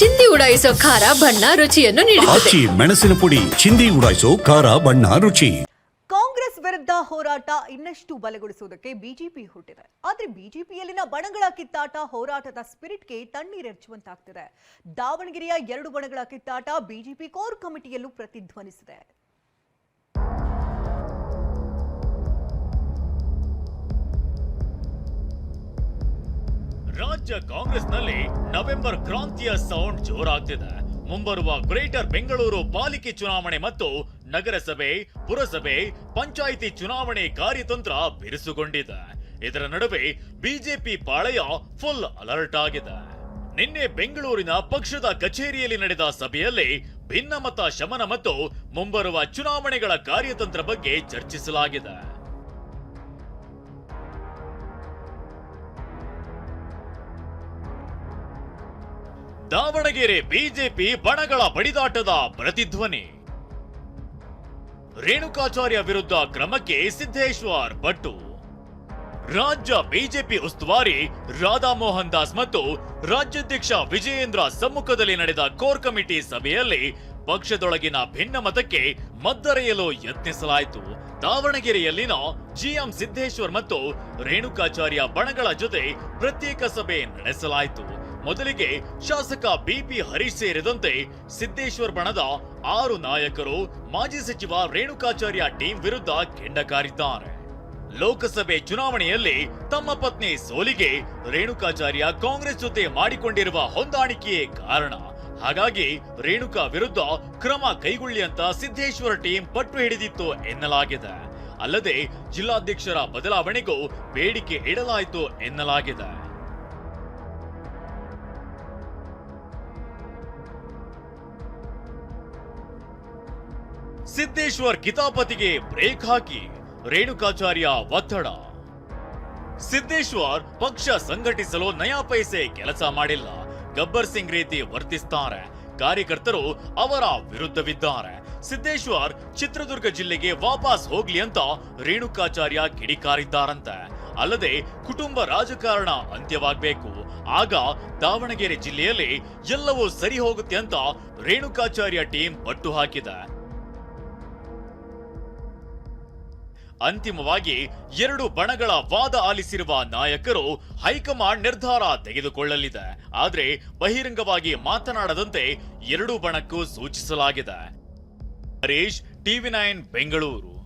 ಚಿಂದಿ ಉಡಾಯಿಸೋ ಖಾರ ಬಣ್ಣ ರುಚಿಯನ್ನು ನೀಡುತ್ತದೆ. ಆಚಿ ಮೆಣಸಿನ ಪುಡಿ ಚಿಂದಿ ಉಡಾಯಿಸೋ ಖಾರ ಬಣ್ಣ ರುಚಿ. ಕಾಂಗ್ರೆಸ್ ವಿರುದ್ಧ ಹೋರಾಟ ಇನ್ನಷ್ಟು ಬಲಗೊಳಿಸುವುದಕ್ಕೆ ಬಿಜೆಪಿ ಹುಟ್ಟಿದೆ. ಆದ್ರೆ ಬಿಜೆಪಿಯಲ್ಲಿನ ಬಣಗಳ ಕಿತ್ತಾಟ ಹೋರಾಟದ ಸ್ಪಿರಿಟ್ಗೆ ತಣ್ಣೀರೆಚ್ಚುವಂತಾಗ್ತಿದೆ ದಾವಣಗೆರೆಯ ಎರಡು ಬಣಗಳ ಕಿತ್ತಾಟ ಬಿಜೆಪಿ ಕೋರ್ ಕಮಿಟಿಯಲ್ಲೂ ಪ್ರತಿಧ್ವನಿಸಿದೆ. ರಾಜ್ಯ ಕಾಂಗ್ರೆಸ್ನಲ್ಲಿ ನವೆಂಬರ್ ಕ್ರಾಂತಿಯ ಸೌಂಡ್ ಜೋರಾಗ್ತಿದೆ. ಮುಂಬರುವ ಗ್ರೇಟರ್ ಬೆಂಗಳೂರು ಪಾಲಿಕೆ ಚುನಾವಣೆ ಮತ್ತು ನಗರಸಭೆ, ಪುರಸಭೆ, ಪಂಚಾಯಿತಿ ಚುನಾವಣೆ ಕಾರ್ಯತಂತ್ರ ಬಿರುಸುಗೊಂಡಿದೆ. ಇದರ ನಡುವೆ ಬಿಜೆಪಿ ಪಾಳೆಯ ಫುಲ್ ಅಲರ್ಟ್ ಆಗಿದೆ. ನಿನ್ನೆ ಬೆಂಗಳೂರಿನ ಪಕ್ಷದ ಕಚೇರಿಯಲ್ಲಿ ನಡೆದ ಸಭೆಯಲ್ಲಿ ಭಿನ್ನಮತ ಶಮನ ಮತ್ತು ಮುಂಬರುವ ಚುನಾವಣೆಗಳ ಕಾರ್ಯತಂತ್ರ ಬಗ್ಗೆ ಚರ್ಚಿಸಲಾಗಿದೆ. ದಾವಣಗೆರೆ ಬಿಜೆಪಿ ಬಣಗಳ ಬಡಿದಾಟದ ಪ್ರತಿಧ್ವನಿ. ರೇಣುಕಾಚಾರ್ಯ ವಿರುದ್ಧ ಕ್ರಮಕ್ಕೆ ಸಿದ್ದೇಶ್ವರ್ ಭಟ್ಟು ರಾಜ್ಯ ಬಿಜೆಪಿ ಉಸ್ತುವಾರಿ ರಾಧಾ ಮೋಹನ್ ದಾಸ್ ಮತ್ತು ರಾಜ್ಯಾಧ್ಯಕ್ಷ ವಿಜಯೇಂದ್ರ ಸಮ್ಮುಖದಲ್ಲಿ ನಡೆದ ಕೋರ್ ಕಮಿಟಿ ಸಭೆಯಲ್ಲಿ ಪಕ್ಷದೊಳಗಿನ ಭಿನ್ನಮತಕ್ಕೆ ಮದ್ದರೆಯಲು ಯತ್ನಿಸಲಾಯಿತು. ದಾವಣಗೆರೆಯಲ್ಲಿನ ಜಿಎಂ ಸಿದ್ದೇಶ್ವರ್ ಮತ್ತು ರೇಣುಕಾಚಾರ್ಯ ಬಣಗಳ ಜೊತೆ ಪ್ರತ್ಯೇಕ ಸಭೆ ನಡೆಸಲಾಯಿತು. ಮೊದಲಿಗೆ ಶಾಸಕ ಬಿಪಿ ಹರೀಶ್ ಸೇರಿದಂತೆ ಸಿದ್ದೇಶ್ವರ ಬಣದ ಆರು ನಾಯಕರು ಮಾಜಿ ಸಚಿವ ರೇಣುಕಾಚಾರ್ಯ ಟೀಂ ವಿರುದ್ಧ ಕೆಂಡಕಾರಿದ್ದಾರೆ. ಲೋಕಸಭೆ ಚುನಾವಣೆಯಲ್ಲಿ ತಮ್ಮ ಪತ್ನಿ ಸೋಲಿಗೆ ರೇಣುಕಾಚಾರ್ಯ ಕಾಂಗ್ರೆಸ್ ಜೊತೆ ಮಾಡಿಕೊಂಡಿರುವ ಹೊಂದಾಣಿಕೆಯೇ ಕಾರಣ. ಹಾಗಾಗಿ ರೇಣುಕಾ ವಿರುದ್ಧ ಕ್ರಮ ಕೈಗೊಳ್ಳಿ ಅಂತ ಸಿದ್ದೇಶ್ವರ ಟೀಂ ಪಟ್ಟು ಹಿಡಿದಿತ್ತು ಎನ್ನಲಾಗಿದೆ. ಅಲ್ಲದೆ ಜಿಲ್ಲಾಧ್ಯಕ್ಷರ ಬದಲಾವಣೆಗೂ ಬೇಡಿಕೆ ಇಡಲಾಯಿತು ಎನ್ನಲಾಗಿದೆ. ಸಿದ್ದೇಶ್ವರ್ ಕಿತಾಪತಿಗೆ ಬ್ರೇಕ್ ಹಾಕಿ ರೇಣುಕಾಚಾರ್ಯ ಒತ್ತಡ. ಸಿದ್ದೇಶ್ವರ್ ಪಕ್ಷ ಸಂಘಟಿಸಲು ನಯಾ ಪೈಸೆ ಕೆಲಸ ಮಾಡಿಲ್ಲ. ಗಬ್ಬರ್ ಸಿಂಗ್ ರೀತಿ ವರ್ತಿಸ್ತಾರೆ. ಕಾರ್ಯಕರ್ತರು ಅವರ ವಿರುದ್ಧವಿದ್ದಾರೆ. ಸಿದ್ದೇಶ್ವರ್ ಚಿತ್ರದುರ್ಗ ಜಿಲ್ಲೆಗೆ ವಾಪಸ್ ಹೋಗ್ಲಿ ಅಂತ ರೇಣುಕಾಚಾರ್ಯ ಕಿಡಿಕಾರಿದ್ದಾರಂತೆ. ಅಲ್ಲದೆ ಕುಟುಂಬ ರಾಜಕಾರಣ ಅಂತ್ಯವಾಗಬೇಕು. ಆಗ ದಾವಣಗೆರೆ ಜಿಲ್ಲೆಯಲ್ಲಿ ಎಲ್ಲವೂ ಸರಿ ಹೋಗುತ್ತೆ ಅಂತ ರೇಣುಕಾಚಾರ್ಯ ಟೀಮ್ ಪಟ್ಟು ಹಾಕಿದೆ. ಅಂತಿಮವಾಗಿ ಎರಡು ಬಣಗಳ ವಾದ ಆಲಿಸಿರುವ ನಾಯಕರು ಹೈಕಮಾಂಡ್ ನಿರ್ಧಾರ ತೆಗೆದುಕೊಳ್ಳಲಿದೆ. ಆದರೆ ಬಹಿರಂಗವಾಗಿ ಮಾತನಾಡದಂತೆ ಎರಡೂ ಬಣಕ್ಕೂ ಸೂಚಿಸಲಾಗಿದೆ. Harish TV nine, Bengaluru.